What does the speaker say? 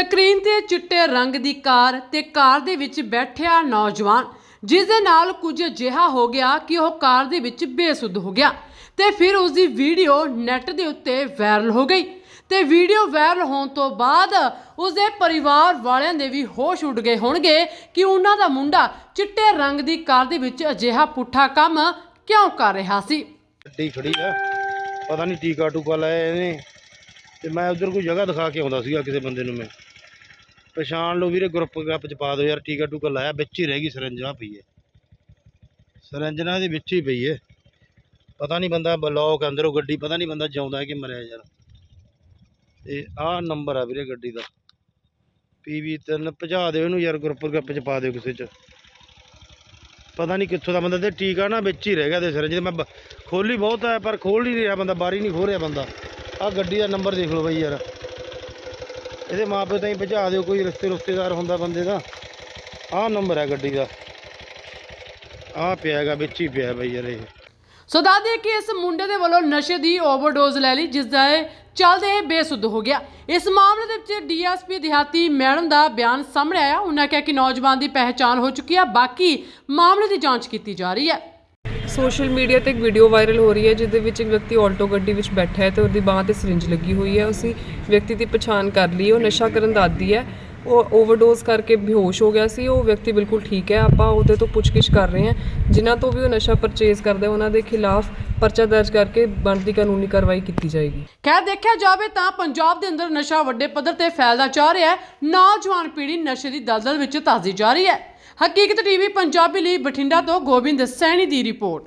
Screen ਤੇ ਚਿੱਟੇ ਰੰਗ ਦੀ ਕਾਰ ਤੇ ਕਾਰ ਦੇ ਵਿੱਚ ਬੈਠਿਆ ਨੌਜਵਾਨ ਜਿਸ ਦੇ ਨਾਲ ਕੁਝ ਅਜਿਹਾ ਹੋ ਗਿਆ ਕਿ ਉਹ ਕਾਰ ਦੇ ਵਿੱਚ ਬੇਸੁੱਧ ਹੋ ਗਿਆ ਤੇ ਫਿਰ ਉਸ ਦੀ ਵੀਡੀਓ ਨੈੱਟ ਦੇ ਉੱਤੇ ਵਾਇਰਲ ਹੋ ਗਈ ਤੇ ਵੀਡੀਓ ਵਾਇਰਲ ਹੋਣ ਤੋਂ ਬਾਅਦ ਉਸ ਦੇ ਪਰਿਵਾਰ ਵਾਲਿਆਂ ਦੇ ਵੀ ਹੋਸ਼ ਉੱਡ ਗਏ ਹੋਣਗੇ ਕਿ ਉਹਨਾਂ ਦਾ ਮੁੰਡਾ ਚਿੱਟੇ ਰੰਗ ਦੀ ਕਾਰ ਦੇ ਵਿੱਚ ਅਜਿਹਾ ਪੁੱਠਾ ਕੰਮ ਕਿਉਂ ਕਰ ਰਿਹਾ ਸੀ। ਗੱਡੀ ਖੜੀ ਆ, ਪਤਾ ਨਹੀਂ ਟੀਕਾ ਟੂਕਾ ਲਾਇਆ ਇਹਨੇ ਤੇ ਮੈਂ ਉਧਰ ਕੋਈ ਜਗ੍ਹਾ ਦਿਖਾ ਕੇ ਆਉਂਦਾ ਸੀਗਾ ਕਿਸੇ ਬੰਦੇ ਨੂੰ ਮੈਂ। ਪਛਾਣ ਲਓ ਵੀਰੇ ਗਰੁੱਪ ਗੱਪ ਚ ਪਾ ਦਿਓ ਯਾਰ, ਟੀਕਾ ਟੂਕਾ ਲਾਇਆ, ਵਿੱਚ ਹੀ ਰਹਿ ਗਈ ਸਰੰਜਣਾ ਪਈ ਹੈ। ਸਰੰਜਣਾ ਦੇ ਵਿੱਚ ਹੀ ਪਈ ਹੈ। ਪਤਾ ਨਹੀਂ ਬੰਦਾ ਬਲੌਕ ਅੰਦਰੋਂ ਗੱਡੀ, ਪਤਾ ਨਹੀਂ ਬੰਦਾ ਜਿਉਂਦਾ ਕਿ ਮਰਿਆ ਯਾਰ। ਤੇ ਆਹ ਨੰਬਰ ਆ ਵੀਰੇ ਗੱਡੀ ਦਾ। ਪੀਵੀ 3 ਭਜਾ ਦਿਓ ਇਹਨੂੰ ਯਾਰ ਗਰੁੱਪ ਗੱਪ ਚ ਪਾ ਦਿਓ ਕਿਸੇ ਚ। ਪਤਾ ਨਹੀਂ ਕਿੱਥੋਂ ਦਾ ਬੰਦਾ, ਤੇ ਟੀਕਾ ਨਾ ਵਿੱਚ ਹੀ ਰਹਿ ਗਿਆ ਤੇ ਸਰੰਜ ਮੈਂ ਬ- ਖੋਲੀ ਬਹੁਤ ਹੈ, ਪਰ ਖੋਲ ਨਹੀਂ ਰਿਹਾ ਬੰਦਾ ਬਾਰੀ ਨਹੀਂ ਖੋਲ ਰਿਹਾ ਬੰਦਾ। ਆਹ ਗੱਡੀ ਦਾ ਨੰਬਰ ਦੇਖ ਲਓ ਬਈ ਯਾਰ। ਇਹਦੇ ਮਾਪੇ ਤਾਂ ਹੀ ਭਜਾ ਦਿਓ, ਕੋਈ ਰਿਸ਼ਤੇ ਰੁਸ਼ਤੇਦਾਰ ਹੁੰਦਾ ਬੰਦੇ ਦਾ। ਆਹ ਨੰਬਰ ਹੈ ਗੱਡੀ ਦਾ। ਆਹ ਪਿਆ ਹੈਗਾ, ਵਿੱਚ ਹੀ ਪਿਆ ਬਾਈ ਯਾਰ ਇਹ। ਸੋ ਦੱਸਦੇ ਕਿ ਇਸ ਮੁੰਡੇ ਦੇ ਵੱਲੋਂ ਨਸ਼ੇ ਦੀ ਓਵਰਡੋਜ਼ ਲੈ ਲਈ, ਜਿਸ ਦਾ ਇਹ ਚੱਲਦੇ ਇਹ ਬੇਸੁੱਧ ਹੋ ਗਿਆ। ਇਸ ਮਾਮਲੇ ਦੇ ਵਿੱਚ ਡੀਐਸਪੀ ਦਿਹਾਤੀ ਮੈਡਮ ਦਾ ਬਿਆਨ ਸਾਹਮਣੇ ਆਇਆ। ਉਹਨਾਂ ਕਿਹਾ ਕਿ ਨੌਜਵਾਨ ਦੀ ਪਹਿਚਾਣ ਹੋ ਚੁੱਕੀ ਹੈ ਬਾਕੀ ਮਾਮਲੇ ਦੀ ਜਾਂਚ ਕੀਤੀ ਜਾ ਰਹੀ ਹੈ। ਸੋਸ਼ਲ ਮੀਡੀਆ ਤੇ ਇੱਕ ਵੀਡੀਓ ਵਾਇਰਲ ਹੋ ਰਹੀ ਹੈ, ਜਿਹਦੇ ਵਿੱਚ ਇੱਕ ਵਿਅਕਤੀ ਆਲਟੋ ਗੱਡੀ ਵਿੱਚ ਬੈਠਾ ਹੈ ਤੇ ਉਹਦੀ ਬਾਹ ਤੇ ਸਿਰਿੰਜ ਲੱਗੀ ਹੋਈ ਹੈ। ਉਸੇ ਵਿਅਕਤੀ ਦੀ ਪਛਾਣ ਕਰ ਲਈ ਉਹ ਨਸ਼ਾ ਕਰਨ ਦਾ ਆਦੀ ਹੈ। ਉਹ ਓਵਰਡੋਜ਼ ਕਰਕੇ ਬੇਹੋਸ਼ ਹੋ ਗਿਆ ਸੀ, ਉਹ ਵਿਅਕਤੀ ਬਿਲਕੁਲ ਠੀਕ ਹੈ, ਆਪਾਂ ਉਹਦੇ ਤੋਂ ਪੁੱਛਗਿੱਛ ਕਰ ਰਹੇ ਹਾਂ। ਜਿਨ੍ਹਾਂ ਤੋਂ ਵੀ ਉਹ ਨਸ਼ਾ ਪਰਚੇਜ਼ ਕਰਦਾ ਉਹਨਾਂ ਦੇ ਖਿਲਾਫ ਪਰਚਾ ਦਰਜ ਕਰਕੇ ਬਣਦੀ ਕਾਨੂੰਨੀ ਕਾਰਵਾਈ ਕੀਤੀ ਜਾਏਗੀ। ਖੈਰ, ਦੇਖਿਆ ਜਾਵੇ ਤਾਂ ਪੰਜਾਬ ਦੇ ਅੰਦਰ ਨਸ਼ਾ ਵੱਡੇ ਪੱਧਰ ਤੇ ਫੈਲਦਾ ਜਾ ਰਿਹਾ ਹੈ। ਨੌਜਵਾਨ ਪੀੜ੍ਹੀ ਨਸ਼ੇ ਦੀ ਦਲਦਲ ਵਿੱਚ ਧੱਸਦੀ ਜਾ ਰਹੀ ਹੈ। ਹਕੀਕਤ ਟੀਵੀ ਪੰਜਾਬੀ ਲਈ ਬਠਿੰਡਾ ਤੋਂ ਗੋਬਿੰਦ ਸੈਣੀ ਦੀ ਰਿਪੋਰਟ।